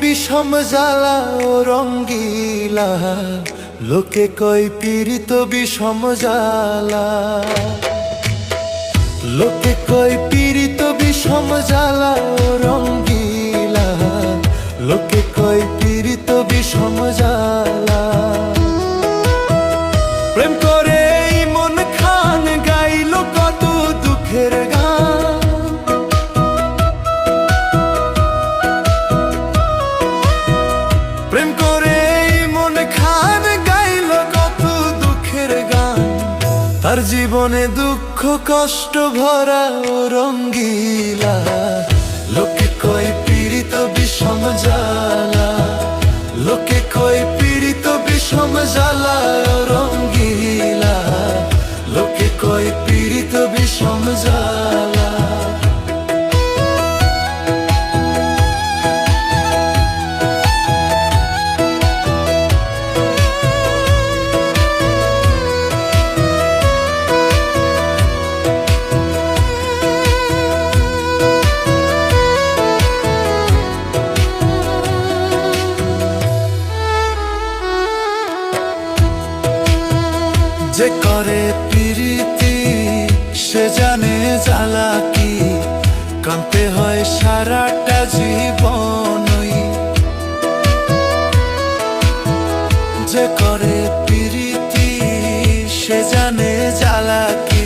বিষম জ্বালা ও রঙ্গিলা। লোকে কয়, পীড়িত বিষম জ্বালা। লোকে কয়, পীড়িত বিষম জ্বালা ও রঙ্গিলা। লোকে কয়, পীড়িত বিষম জ্বালা। তার জীবনে দুঃখ কষ্ট ভরা ও রঙ্গিলা। যে করে প্রীতি, সে জানে জ্বালা কি। কাঁদতে হয় সারাটা জীবনই যে করে প্রীতি, সে জানে জ্বালা কি।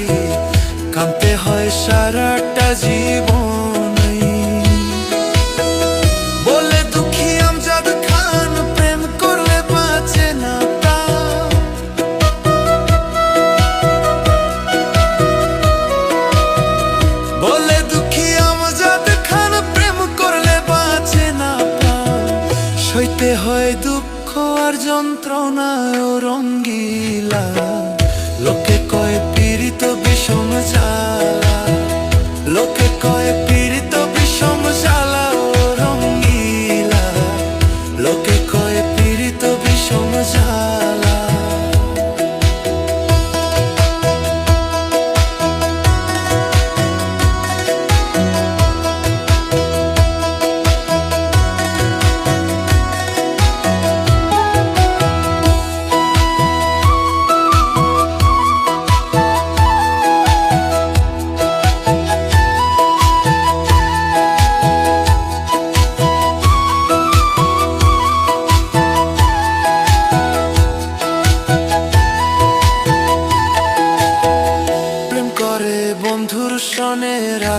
কাঁদতে হয় সারাটা জীবনই যন্ত্রণা রঙ্গিলা। লোকে কয় পীড়িত বিষম জ্বালা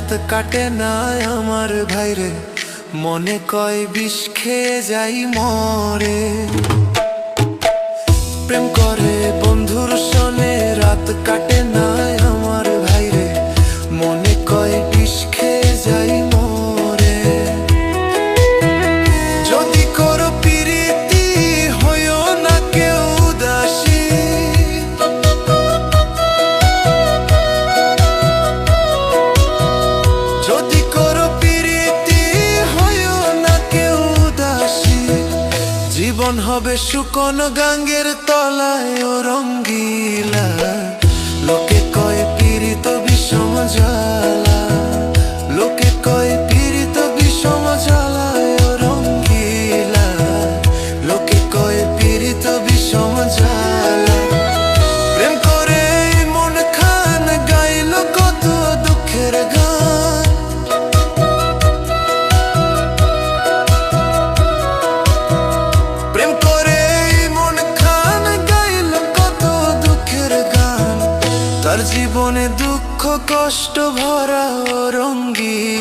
রাত কাটে না আমার ভাইরে। মনে কয় বিষ খেয়ে যাই মরে। প্রেম করে বন্ধুর সনে রাত কাটে না শুকন গাঙ্গের তলায় ও রঙ্গিলা কষ্ট ভরা ও রঙ্গিলা